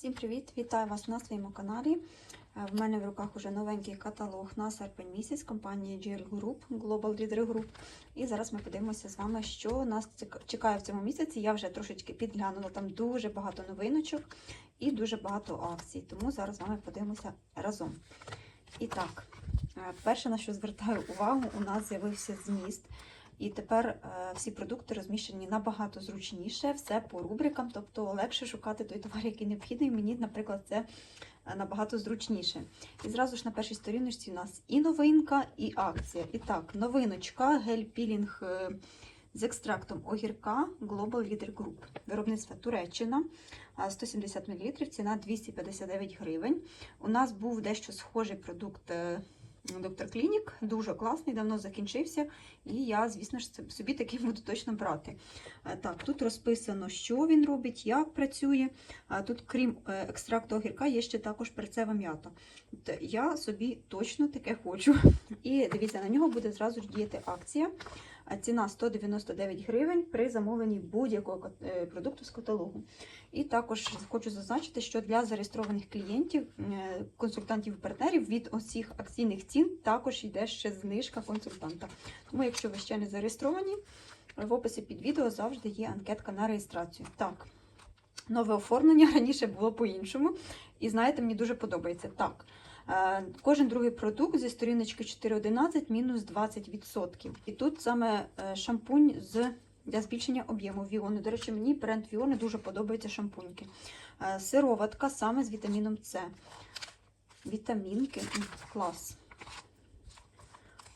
Всім привіт! Вітаю вас на своєму каналі. Е, В мене в руках уже новенький каталог на серпень місяць компанії GL Group, Global Leader Group. І зараз ми подивимося з вами, що нас чекає в цьому місяці. Я вже трошечки підглянула, там дуже багато новиночок і дуже багато акцій. Тому зараз з вами подивимося разом. І так, е, перше, на що звертаю увагу, у нас з'явився зміст. І тепер е, всі продукти розміщені набагато зручніше, все по рубрикам, тобто легше шукати той товар, який необхідний. Мені, наприклад, це е, набагато зручніше. І зразу ж на першій сторіночці у нас і новинка, і акція. І так, новиночка, гель-пілінг е, з екстрактом огірка Global Leader Group. Виробництво Туреччина, е, 170 мл, ціна 259 гривень. У нас був дещо схожий продукт. Е, Доктор Клінік дуже класний, давно закінчився, і я, звісно ж, собі такий буду точно брати. Е, Так, тут розписано, що він робить, як працює. Тут, крім е, екстракту огірка, є ще також перцева м'ята. Я собі точно таке хочу. І дивіться, на нього буде зразу ж діяти акція. Ціна 199 гривень при замовленні будь-якого е, продукту з каталогу. І також хочу зазначити, що для зареєстрованих клієнтів, е, консультантів і партнерів від усіх акційних цін також йде ще знижка консультанта. Тому, якщо ви ще не зареєстровані, в описі під відео завжди є анкетка на реєстрацію. Так, нове оформлення раніше було по-іншому. І знаєте, мені дуже подобається. Так, кожен другий продукт зі сторіночки 4.11 мінус 20%. І тут саме е, шампунь з. Для збільшення об'єму Віони. До речі, мені бренд Віони дуже подобаються шампуньки. Е, Сироватка саме з вітаміном С. Вітамінки. Клас.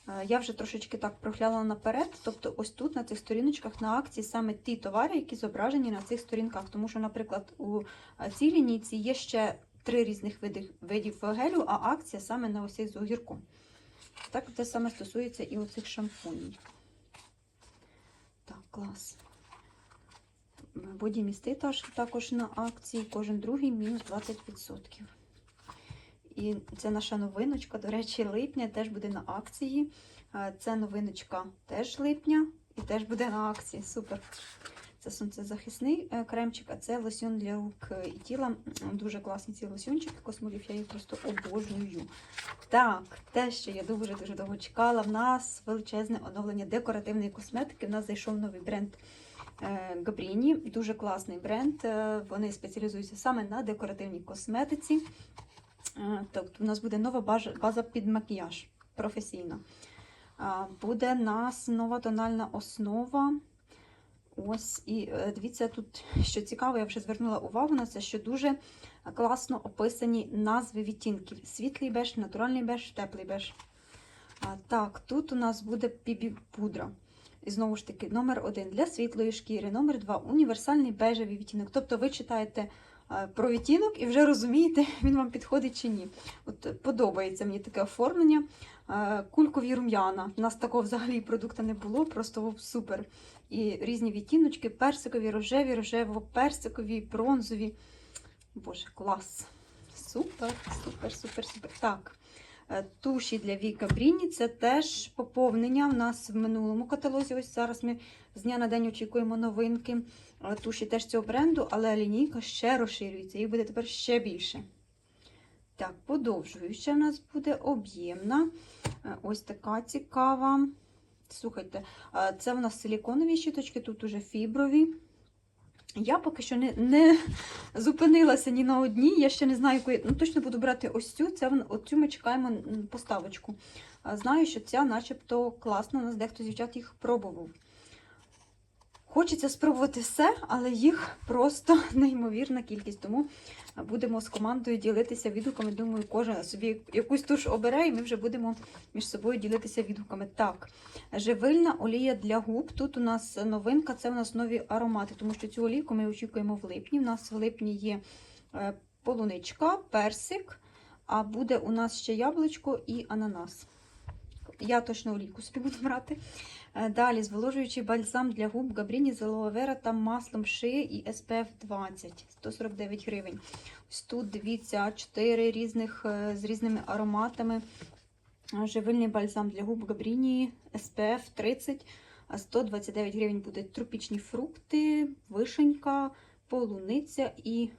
Е, Я вже трошечки так проглянула наперед. Тобто, ось тут на цих сторіночках на акції саме ті товари, які зображені на цих сторінках. Тому що, наприклад, у е, цій лінійці є ще три різних види, видів гелю, а акція саме на цих з огірком. Так, це саме стосується і оцих шампунів. Так, клас. Бодімісти також на акції, кожен другий мінус 20%. І це наша новиночка, до речі, липня теж буде на акції. Е, Це новиночка теж липня і теж буде на акції. Супер. Це сонцезахисний е, кремчик, а це лосьон для рук і тіла. Дуже класні ці лосьончики космолів, я їх просто обожнюю. Так, те, що я дуже-дуже довго чекала, в нас величезне оновлення декоративної косметики. В нас зайшов новий бренд е, Габріні. Дуже класний бренд. Е, Вони спеціалізуються саме на декоративній косметиці. Е, Тобто у нас буде нова база під макіяж професійна. Буде у нас нова тональна основа. Ось, і е, дивіться, тут що цікаво, я вже звернула увагу на це, що дуже класно описані назви відтінків: світлий беж, натуральний беж, теплий беж. А, так, тут у нас буде пібі пудра. І знову ж таки, номер один для світлої шкіри, номер два універсальний бежевий відтінок. Тобто ви читаєте е, про відтінок і вже розумієте, він вам підходить чи ні. От подобається мені таке оформлення. Е, Кулькові рум'яна. У нас такого взагалі продукту не було, просто супер. І різні відтіночки: персикові, рожеві, рожево-персикові, бронзові. Боже, клас! Супер, супер, супер, супер. Так. е, Туші для Віка Бріні це теж поповнення. У нас в минулому каталозі. Ось зараз ми з дня на день очікуємо новинки. Е, Туші теж цього бренду, але лінійка ще розширюється, їх буде тепер ще більше. Так, подовжуюча в нас буде об'ємна. Е, Ось така цікава. Слухайте, це в нас силіконові щіточки, тут уже фіброві. Я поки що не, не зупинилася ні на одній. Я ще не знаю, яку. Ну, точно буду брати ось цю. Це оцю ми чекаємо поставочку. Знаю, що ця начебто класна. У нас дехто з дівчат їх пробував. Хочеться спробувати все, але їх просто неймовірна кількість. Тому будемо з командою ділитися відгуками. Думаю, кожен собі якусь туш обере, і ми вже будемо між собою ділитися відгуками. Так, живильна олія для губ. Тут у нас новинка, це у нас нові аромати, тому що цю олійку ми очікуємо в липні. У нас в липні є е, полуничка, персик, а буде у нас ще яблучко і ананас. Я точно олійку собі буду брати. Е, Далі зволожуючий бальзам для губ Габріні з vera та маслом шиї і SPF 20, 149 гривень. Ось тут дивіться, 4 різних е, з різними ароматами. Е, Живильний бальзам для губ Габріні SPF 30, а 129 гривень буде тропічні фрукти, вишенька, полуниця і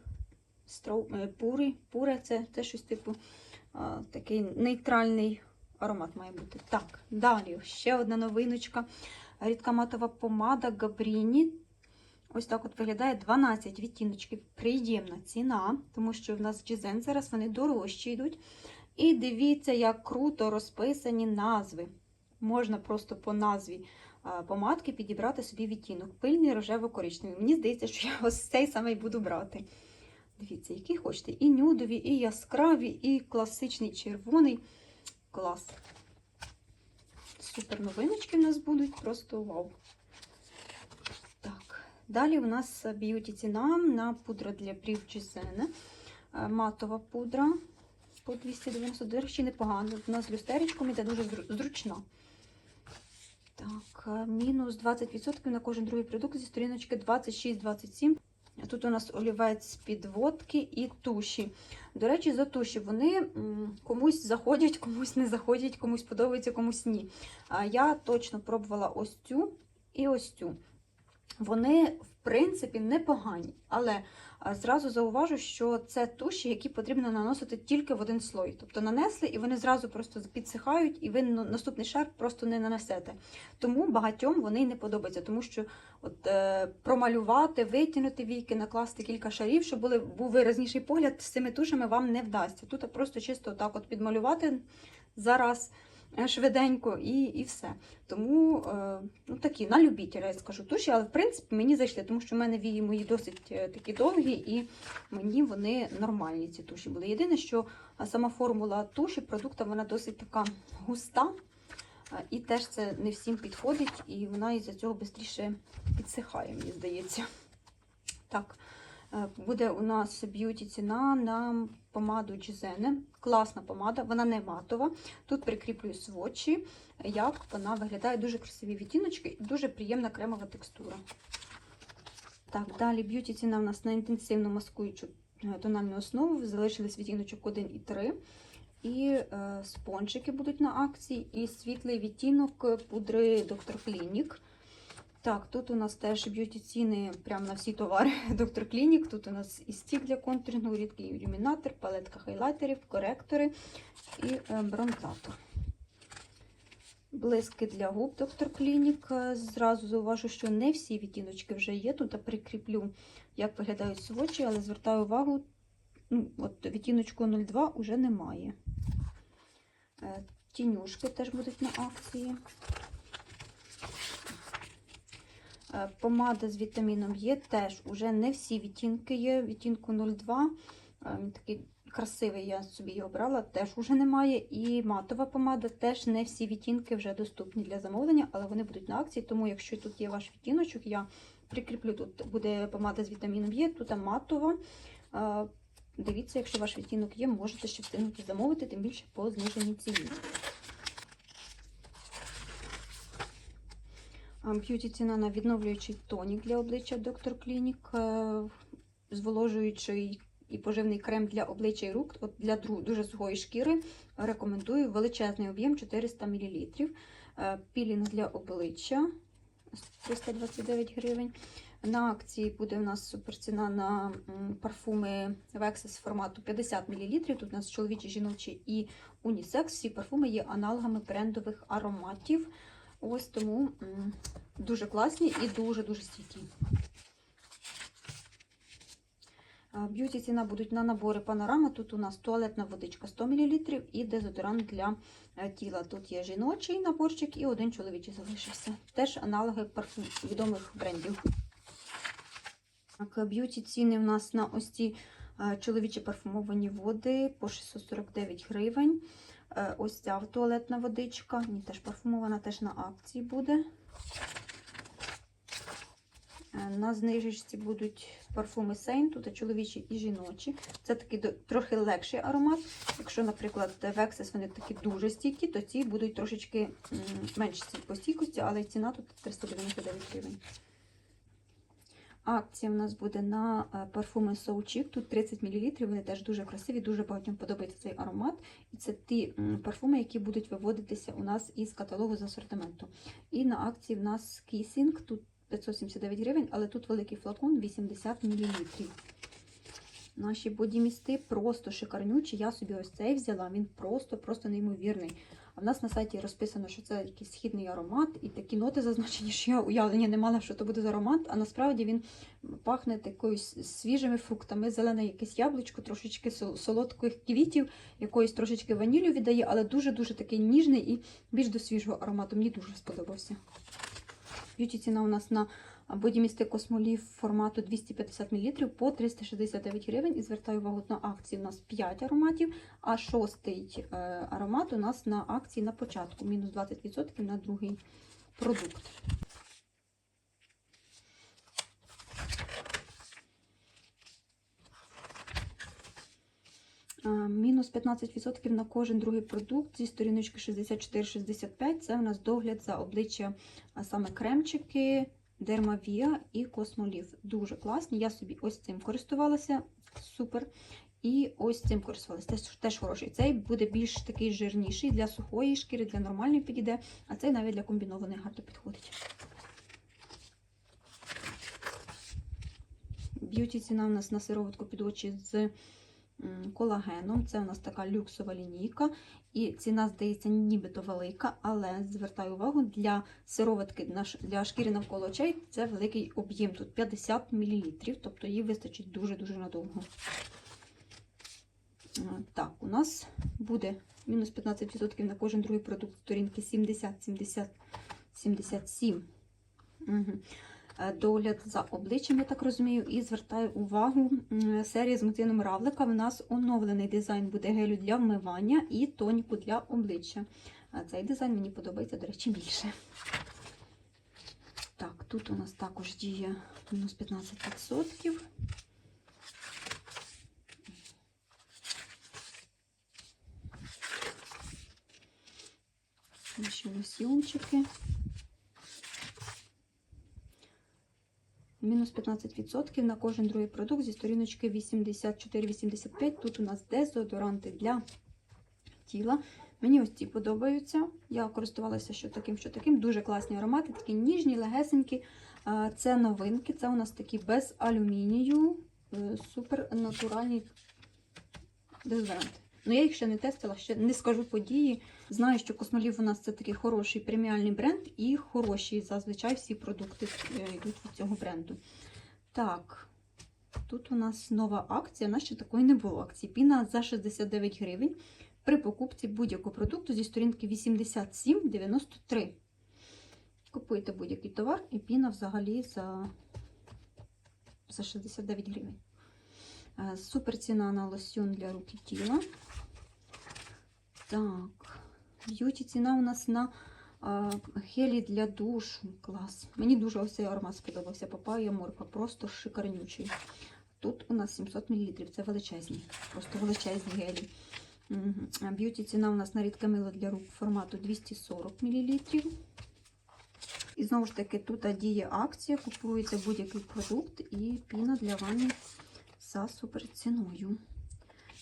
е, пурий. Це, це щось типу такий нейтральний аромат має бути. Так, далі ще одна новиночка. Рідка матова помада Габріні. Ось так от виглядає 12 відтіночків. Приємна ціна, тому що в нас джизен зараз вони дорожчі йдуть. І дивіться, як круто розписані назви. Можна просто по назві помадки підібрати собі відтінок. Пильний рожево-коричневий. Мені здається, що я ось цей самий буду брати. Дивіться, який хочете. І нюдові, і яскраві, і класичний червоний. Клас. Супер новиночки в нас будуть, просто вау. Так, далі у нас б'юті ціна на пудра для брів Джизене. Е, Матова пудра по 290 до речі, непогано. У нас люстеречком іде дуже зру- зручна. Так, е, мінус 20% на кожен другий продукт зі сторіночки 26-27. Тут у нас олівець підводки і туші. До речі, за туші вони комусь заходять, комусь не заходять, комусь подобається, комусь ні. Я точно пробувала ось цю і ось цю. Вони, в принципі, непогані, але зразу зауважу, що це туші, які потрібно наносити тільки в один слой. Тобто нанесли, і вони зразу просто підсихають, і ви наступний шар просто не нанесете. Тому багатьом вони не подобаються, тому що от, е, промалювати, витягнути віки, накласти кілька шарів, щоб були, був виразніший погляд, з цими тушами вам не вдасться. Тут просто чисто так от підмалювати зараз швиденько і, і все. Тому е, ну, такі на любителя, я скажу туші, але в принципі мені зайшли, тому що в мене вії мої досить е, такі довгі, і мені вони нормальні ці туші були. Єдине, що сама формула туші продукту вона досить така густа. І теж це не всім підходить, і вона із-за цього швидше підсихає, мені здається. Так, е, буде у нас б'юті ціна на помаду Джизене. Класна помада, вона не матова. Тут прикріплюю свочі, як вона виглядає дуже красиві відтіночки і дуже приємна кремова текстура. Так, далі б'юті ціна у нас на інтенсивну маскуючу е, тональну основу. Залишились відтіночок 1 і 3. І е, спончики будуть на акції, і світлий відтінок пудри Dr. Clinic. Так, тут у нас теж б'юті ціни прямо на всі товари Dr. Clinic. Тут у нас і стік для контурингу, рідкий ілюмінатор, палетка хайлайтерів, коректори і е, бронзатор. Блиски для губ Dr. Clinic. Зразу зауважу, що не всі відтіночки вже є. Тут я прикріплю, як виглядають свочі, але звертаю увагу, ну, от відтіночку 02 вже немає. Е, Тінюшки теж будуть на акції. Е, Помада з вітаміном Є теж уже не всі відтінки є. Відтінку 02. е, він Такий красивий, я собі його брала, теж уже немає. І матова помада теж не всі відтінки вже доступні для замовлення, але вони будуть на акції. Тому, якщо тут є ваш відтіночок, я прикріплю тут буде помада з вітаміном Є, тут матова. Е, Дивіться, якщо ваш відтінок є, можете ще встигнути замовити, тим більше по зниженій ціні. Б'юті ціна на відновлюючий тонік для обличчя Dr. Clinic, е, зволожуючий і поживний крем для обличчя і рук от для дуже сухої шкіри. Рекомендую величезний об'єм 400 мл. Е, Пілінг для обличчя 329 гривень. На акції буде у нас суперціна на парфуми Vexes формату 50 мл. Тут у нас чоловічі, жіночі і унісекс. Всі парфуми є аналогами брендових ароматів. Ось тому дуже класні і дуже-дуже стійкі. Б'юті ціна будуть на набори панорама. Тут у нас туалетна водичка 100 мл і дезодорант для е, тіла. Тут є жіночий наборчик і один чоловічий залишився. Теж аналоги парфум відомих брендів. Так, б'юті ціни в нас на ось ці е, чоловічі парфумовані води по 649 гривень. Е, Ось ця туалетна водичка, ні, теж парфумована, теж на акції буде. Е, На знижечці будуть парфуми Сейн, тут чоловічі і жіночі. Це такий трохи легший аромат. Якщо, наприклад, Vexes вони такі дуже стійкі, то ці будуть трошечки м, менші по стійкості, але ціна тут 399 гривень. Акція в нас буде на е, парфуми So Chic. Тут 30 мл. Вони теж дуже красиві, дуже багатьом подобається цей аромат. І це ті парфуми, які будуть виводитися у нас із каталогу з асортименту. І на акції в нас Kissing. Тут 579 гривень, але тут великий флакон 80 мл. Наші бодімісти просто шикарнючі. Я собі ось цей взяла. Він просто-просто неймовірний. А в нас на сайті розписано, що це якийсь східний аромат, і такі ноти зазначені, що я уявлення не мала, що це буде за аромат, а насправді він пахне такою свіжими фруктами, зелене якесь яблучко, трошечки солодких квітів, якоїсь трошечки ванілю віддає, але дуже-дуже такий ніжний і більш до свіжого аромату. Мені дуже сподобався. Б'юті ціна у нас на бодімісти Космолів формату 250 мл по 369 гривень. І звертаю увагу на акції. У нас 5 ароматів, а шостий е, аромат у нас на акції на початку. Мінус 20% на другий продукт. Мінус 15% на кожен другий продукт зі сторіночки 64-65. Це у нас догляд за обличчя, а саме кремчики, Дермавія і Космолів. Дуже класні. Я собі ось цим користувалася. Супер. І ось цим користувалася. Теж, теж хороший. Цей буде більш такий жирніший для сухої шкіри, для нормальної підійде, а цей навіть для комбінованої гарно підходить. Б'юті ціна у нас на сироватку під очі з колагеном. Це у нас така люксова лінійка. І ціна, здається, нібито велика, але звертаю увагу, для сироватки для шкіри навколо очей це великий об'єм. Тут 50 мл, тобто їй вистачить дуже-дуже надовго. Так, у нас буде мінус 15% на кожен другий продукт сторінки 70, 70, 77. Угу. Догляд за обличчям, я так розумію, і звертаю увагу, серія з мотивом равлика. В нас оновлений дизайн буде гелю для вмивання і тоніку для обличчя. Цей дизайн мені подобається, до речі, більше. Так, тут у нас також діє мінус 15%. Наші лосьйончики. Мінус 15% на кожен другий продукт зі сторіночки 84-85. Тут у нас дезодоранти для тіла. Мені ось ці подобаються. Я користувалася що таким, що таким. Дуже класні аромати, такі ніжні, легесенькі. Це новинки. Це у нас такі без алюмінію. е, Супер натуральні дезодоранти. Ну, я їх ще не тестила, ще не скажу події. Знаю, що Космолів у нас це такий хороший преміальний бренд, і хороші зазвичай всі продукти е, йдуть від цього бренду. Так, тут у нас нова акція. У нас ще такої не було акції. Піна за 69 гривень при покупці будь-якого продукту зі сторінки 87,93. Купуєте будь-який товар, і піна взагалі за, за 69 гривень. Е, Супер ціна на лосьон для рук і тіла. Так, б'юті ціна у нас на а, гелі для душу. Клас. Мені дуже ось цей аромат сподобався. Папая морква, просто шикарнючий. Тут у нас 700 мл, це величезні, просто величезні гелі. А Б'юті ціна у нас на рідке мило для рук формату 240 мл. І знову ж таки, тут діє акція, купується будь-який продукт і піна для ванни за супер ціною.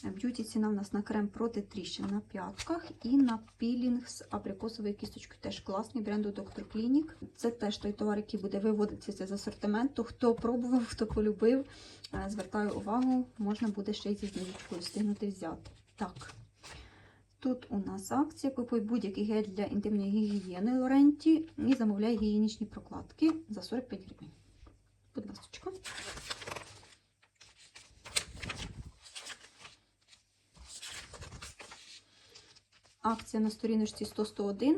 Б'юті ціна у нас на крем проти тріщин на п'ятках і на пілінг з абрикосовою кісточкою. Теж класний бренду Dr. Clinic. Це теж той товар, який буде виводитися з асортименту. Хто пробував, хто полюбив, е, звертаю увагу, можна буде ще й зі знижечкою встигнути взяти. Так. Тут у нас акція. Купуй будь-який гель для інтимної гігієни Лоренті і замовляй гігієнічні прокладки за 45 гривень. Акція на сторіночці 100-101.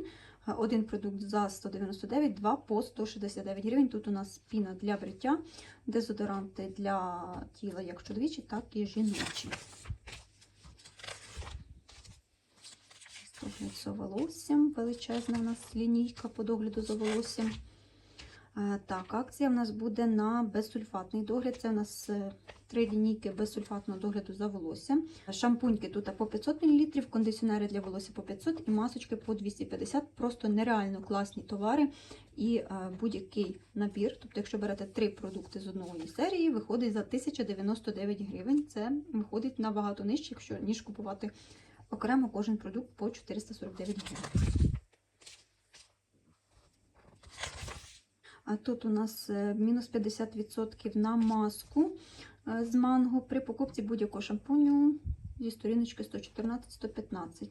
Один продукт за 199, два по 169 гривень. Тут у нас піна для бриття, дезодоранти для тіла, як чоловічі, так і жіночі. Догляд за волоссям. Величезна у нас лінійка по догляду за волоссям. Е, Так, акція в нас буде на безсульфатний догляд. Це у нас е, три лінійки безсульфатного догляду за волоссям. Шампуньки тут по 500 мл, кондиціонери для волосся по 500 і масочки по 250. Просто нереально класні товари і е, будь-який набір. Тобто, якщо берете три продукти з одної серії, виходить за 1099 гривень. Це виходить набагато нижче, якщо ніж купувати окремо кожен продукт по 449 гривень. А тут у нас е, мінус 50% на маску е, з манго при покупці будь-якого шампуню зі сторіночки 114-115.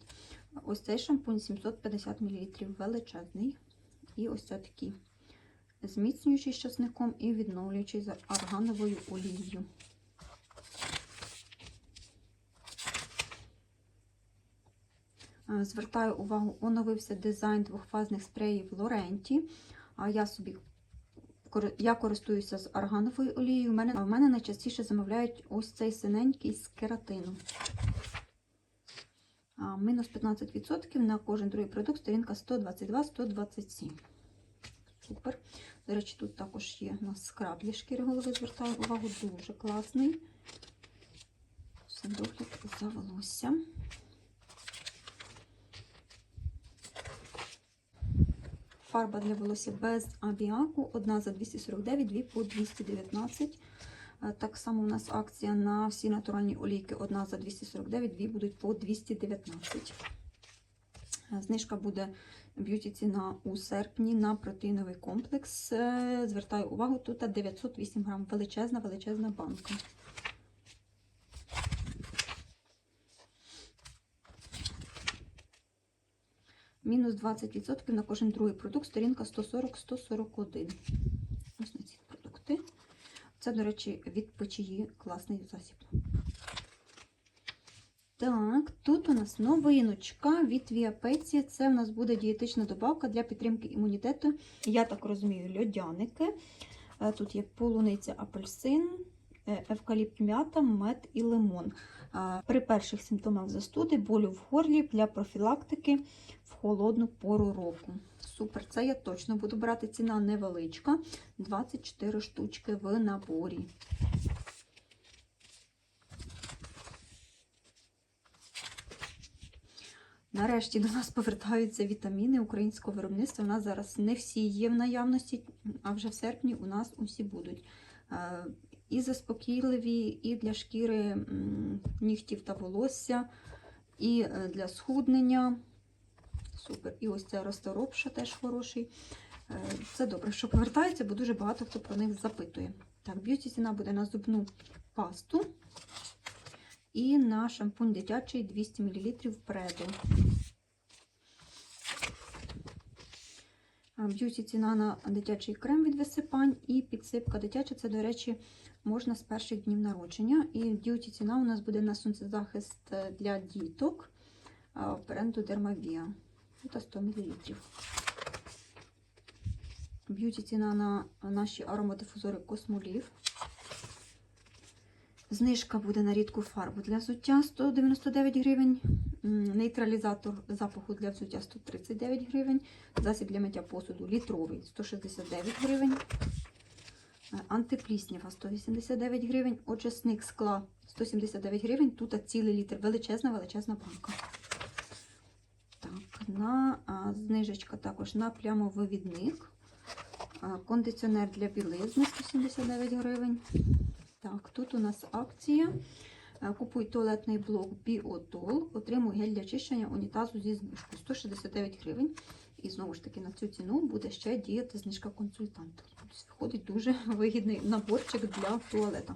Ось цей шампунь 750 мл, величезний. І ось такий зміцнюючий з часником і відновлюючий з аргановою олією. Е, Звертаю увагу, оновився дизайн двохфазних спреїв Лоренті. Я собі я користуюся з аргановою олією. У мене, в мене найчастіше замовляють ось цей синенький з кератину. А, мінус 15% на кожен другий продукт, сторінка 122-127. Супер. До речі, тут також є у нас скраб для шкіри голови. Звертаю увагу, дуже класний. Все за волосся. Фарба для волосся без абіаку. Одна за 249, дві по 219. Е, Так само у нас акція на всі натуральні олійки. Одна за 249, дві будуть по 219. Е, Знижка буде б'юті ціна у серпні на протеїновий комплекс. Е, Звертаю увагу, тут 908 грам. Величезна, величезна банка. Мінус 20% на кожен другий продукт, сторінка 140-141. Ось на ці продукти. Це, до речі, від печії класний засіб. Так, тут у нас новиночка від Віапеції. Це у нас буде дієтична добавка для підтримки імунітету. Я так розумію, льодяники. Е, Тут є полуниця апельсин, евкаліпт м'ята, мед і лимон. При перших симптомах застуди, болю в горлі для профілактики в холодну пору року. Супер, це я точно буду брати. Ціна невеличка. 24 штучки в наборі. Нарешті до нас повертаються вітаміни українського виробництва. У нас зараз не всі є в наявності, а вже в серпні у нас усі будуть. І заспокійливі, і для шкіри нігтів та волосся, і е, для схуднення. Супер. І ось цей розторопша теж хороший. Е, Це добре, що повертається, бо дуже багато хто про них запитує. Так, б'юті ціна буде на зубну пасту і на шампунь дитячий 200 мл предо. А, Б'юті ціна на дитячий крем від висипань і підсипка дитяча. Це, до речі, можна з перших днів народження. І б'юті ціна у нас буде на сонцезахист е, для діток бренду Dermavia. Тут 100 мл. Б'юті ціна на наші аромадифузори Космолів. Знижка буде на рідку фарбу для взуття 199 гривень. Нейтралізатор запаху для взуття 139 гривень. Засіб для миття посуду літровий 169 гривень. Е, Антипліснява 189 гривень. Очисник скла 179 гривень. Тут цілий літр. Величезна, величезна банка. Так, на а, знижечка також на плямовивідник. А, Кондиціонер для білизни 179 гривень. Так, тут у нас акція. Е, Купуй туалетний блок Біотол, отримуй гель для очищення унітазу зі знижкою 169 гривень. І знову ж таки на цю ціну буде ще діяти знижка консультанта. Тобто виходить дуже вигідний наборчик для туалета.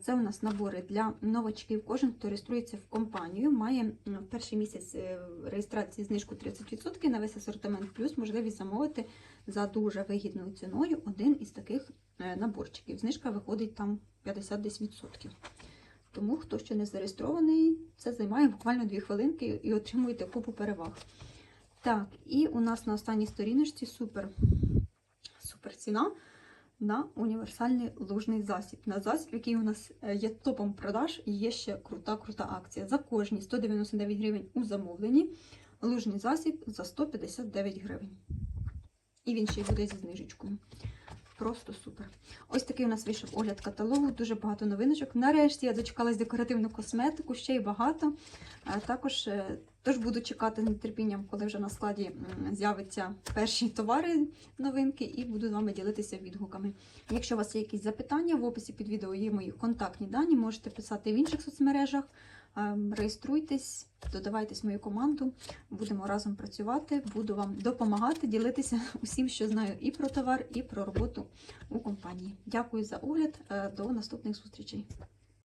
Це у нас набори для новачків. Кожен, хто реєструється в компанію, має в перший місяць е, реєстрації знижку 30% на весь асортимент, плюс можливість замовити за дуже вигідною ціною один із таких е, наборчиків. Знижка виходить там 50 десь відсотків. Тому, хто ще не зареєстрований, це займає буквально 2 хвилинки і отримуєте купу переваг. Так, і у нас на останній сторіночці супер, супер ціна на універсальний лужний засіб. На засіб, який у нас е, є топом продаж, і є ще крута-крута акція. За кожні 199 гривень у замовленні лужний засіб за 159 гривень. І він ще й буде зі знижечкою. Просто супер. Ось такий у нас вийшов огляд каталогу, дуже багато новиночок. Нарешті я дочекалась декоративну косметику, ще й багато. Також е, Тож буду чекати з нетерпінням, коли вже на складі з'явиться перші товари новинки, і буду з вами ділитися відгуками. Якщо у вас є якісь запитання, в описі під відео є мої контактні дані, можете писати в інших соцмережах. Ем, реєструйтесь, додавайтесь в мою команду, будемо разом працювати, буду вам допомагати ділитися усім, що знаю, і про товар, і про роботу у компанії. Дякую за огляд. Е, до наступних зустрічей.